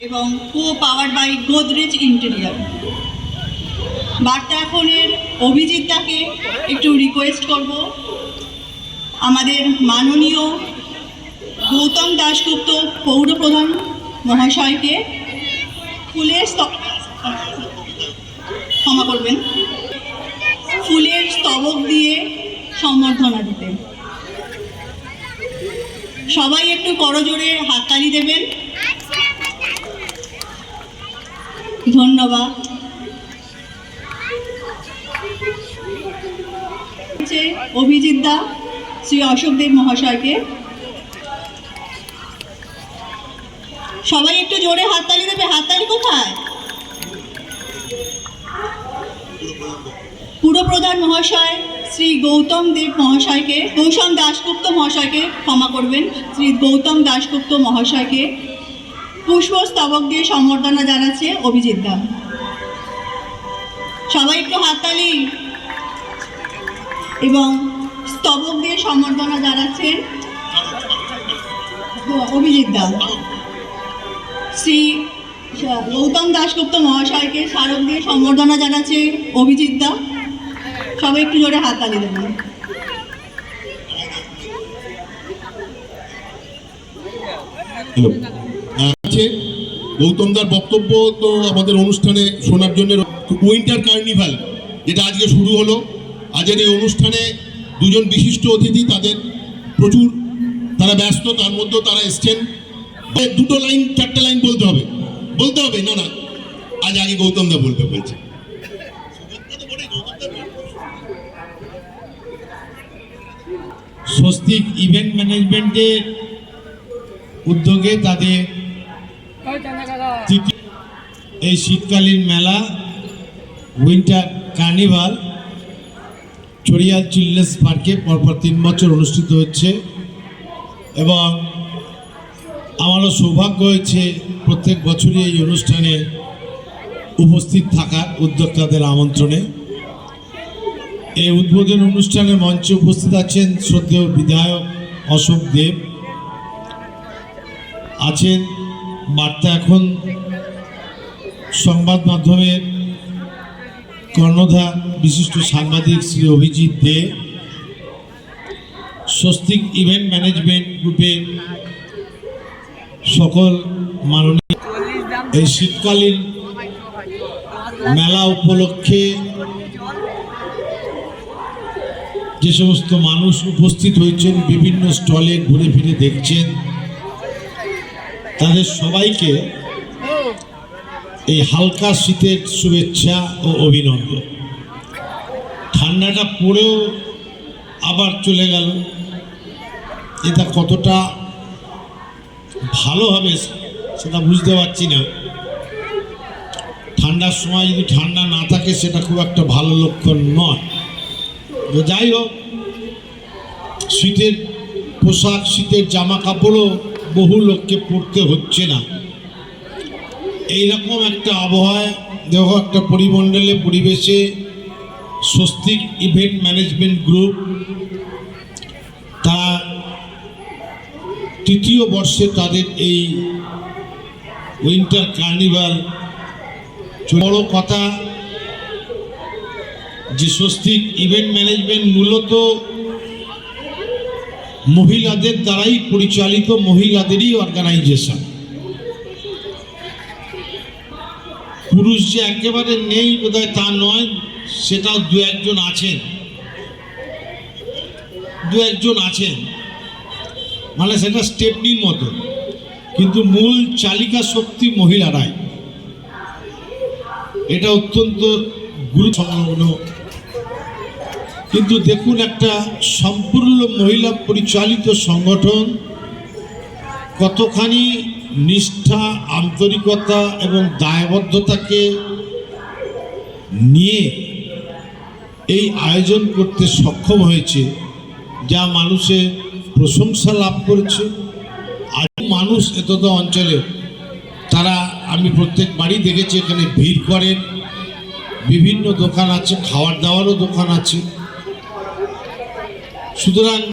এবং co power by Godrej interior বার্তা এখনের অভিজিৎদাকে একটু রিকোয়েস্ট করব। আমাদের মাননীয় গৌতম দাশগুপ্ত পৌরপ্রধান মহাশয়কে ফুলের ক্ষমা করবেন। ফুলের স্তবক দিয়ে সম্বর্ধনা দিতে সবাই একটু করজোরে হাততালি দেবেন। ধন্যবাদ। অভিজিৎ দা, শ্রী অশোক দেব মহাশয়কে। সবাই একটু জোরে হাততালি দেবে। হাততালি কোথায়? পুরপ্রধান মহাশয় শ্রী গৌতম দেব মহাশয়কে, গৌতম দাশগুপ্ত মহাশয়কে ক্ষমা করবেন। শ্রী গৌতম দাশগুপ্ত মহাশয়কে পুষ্পস্তবক দিয়ে সম্বর্ধনা জানাচ্ছে অভিজিৎ দা সবাই একটু হাততালি। এবং স্তবক দিয়ে সম্বর্ধনা জানাচ্ছেন অভিজিৎ দা শ্রী গৌতম দাশগুপ্ত মহাশয়কে স্মারক দিয়ে সম্বর্ধনা জানাচ্ছে অভিজিৎ দা সবাই একটু জোরে হাততালি দেবেন। গৌতমদার বক্তব্য তো আমাদের অনুষ্ঠানে শোনার জন্য উইন্টার কার্নিভাল, যেটা আজকে শুরু হলো। আজের এই অনুষ্ঠানে দুজন বিশিষ্ট অতিথি তাদের প্রচুর, তারা ব্যস্ত, তার মধ্যেও তারা এসছেন। দুটো লাইন, চারটে লাইন বলতে হবে। বলতে হবে? না না। আজ আগে গৌতমদা বলবে বলছে। স্বস্তিক ইভেন্ট ম্যানেজমেন্টের উদ্যোগে তাদের এই শীতকালীন মেলা উইন্টার কার্নিভাল চড়িয়াল চিলড্রেন্স পার্কে পরপর তিন বছর অনুষ্ঠিত হচ্ছে এবং আমারও সৌভাগ্য হয়েছে প্রত্যেক বছরই এই অনুষ্ঠানে উপস্থিত থাকার উদ্যোক্তাদের আমন্ত্রণে। এই উদ্বোধন অনুষ্ঠানে মঞ্চে উপস্থিত আছেন শ্রদ্ধেয় বিধায়ক অশোক দেব, আছেন বার্তা এখন সংবাদ মাধ্যমের কর্ণধার, বিশিষ্ট সাংবাদিক শ্রী অভিজিৎ দে, স্বস্তিক ইভেন্ট ম্যানেজমেন্ট গ্রুপের সকল মাননীয় এই শীতকালীন মেলা উপলক্ষে যে সমস্ত মানুষ উপস্থিত হয়েছেন, বিভিন্ন স্টলে ঘুরে ফিরে দেখছেন তাদের সবাইকে এই হালকা শীতের শুভেচ্ছা ও অভিনন্দন। ঠান্ডাটা পড়েও আবার চলে গেল। এটা কতটা ভালো হবে সেটা বুঝতে পারছি না। ঠান্ডার সময় যদি ঠান্ডা না থাকে সেটা খুব একটা ভালো লক্ষণ নয়। তো যাই হোক, শীতের পোশাক, শীতের জামা কাপড়ও বহু লোককে পড়তে হচ্ছে না। এইরকম একটা আবহাওয়ায়, দেখো একটা পরিমণ্ডলে পরিবেশে স্বস্তিক ইভেন্ট ম্যানেজমেন্ট গ্রুপ তা তৃতীয় বর্ষে তাদের এই উইন্টার কার্নিভাল বড় কথা যে স্বস্তিক ইভেন্ট ম্যানেজমেন্ট মূলত মহিলাদের দ্বারাই পরিচালিত মহিলাদেরই অর্গানাইজেশন পুরুষ যে একেবারে নেই বোধহয় তা নয়, সেটাও দু একজন আছেন দু একজন আছেন মানে সেটা স্টেপনির মতো। কিন্তু মূল চালিকা শক্তি মহিলারাই। এটা অত্যন্ত গুরুত্বপূর্ণ। কিন্তু দেখুন একটা সম্পূর্ণ মহিলা পরিচালিত সংগঠন, কতখানি নিষ্ঠা, আন্তরিকতা এবং দায়বদ্ধতাকে নিয়ে এই আয়োজন করতে সক্ষম হয়েছে, যা মানুষের প্রশংসা লাভ করেছে। আর মানুষ এতদ অঞ্চলে, তারা আমি প্রত্যেক বাড়ি দেখেছি এখানে ভিড় করেন। বিভিন্ন দোকান আছে, খাওয়ার দাওয়ারও দোকান আছে। সুতরাং